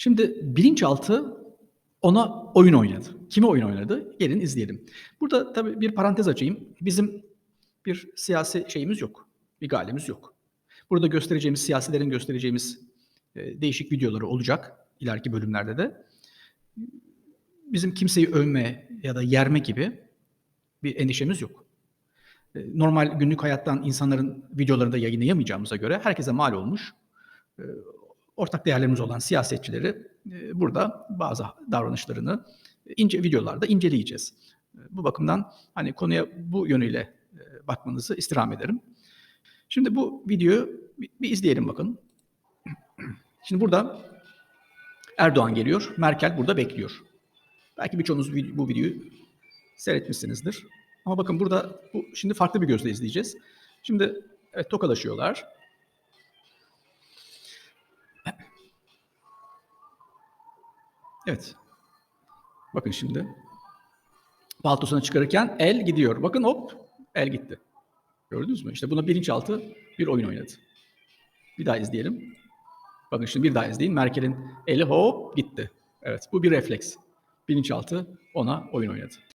Şimdi bilinçaltı ona oyun oynadı. Kime oyun oynadı? Gelin izleyelim. Burada tabii bir parantez açayım. Bizim bir siyasi şeyimiz yok. Bir galemiz yok. Burada göstereceğimiz, siyasilerin göstereceğimiz e, değişik videoları olacak ileriki bölümlerde de. Bizim kimseyi övme ya da yerme gibi bir endişemiz yok. E, Normal günlük hayattan insanların videolarını da yayınlayamayacağımıza göre herkese mal olmuş e, ortak değerlerimiz olan siyasetçileri e, burada bazı davranışlarını ince videolarda inceleyeceğiz. E, Bu bakımdan hani konuya bu yönüyle e, bakmanızı istirham ederim. Şimdi bu videoyu bir, izleyelim bakın. Şimdi burada Erdoğan geliyor, Merkel burada bekliyor. Belki birçoğunuz bu videoyu seyretmişsinizdir. Ama bakın burada bu şimdi farklı bir gözle izleyeceğiz. Şimdi evet tokalaşıyorlar. Evet. Bakın şimdi. Paltosunu çıkarırken el gidiyor. Bakın hop el gitti. Gördünüz mü? İşte buna bilinçaltı bir oyun oynadı. Bir daha izleyelim. Bakın şimdi bir daha izleyin. Merkel'in eli hop gitti. Evet bu bir refleks. Bilinçaltı ona oyun oynadı.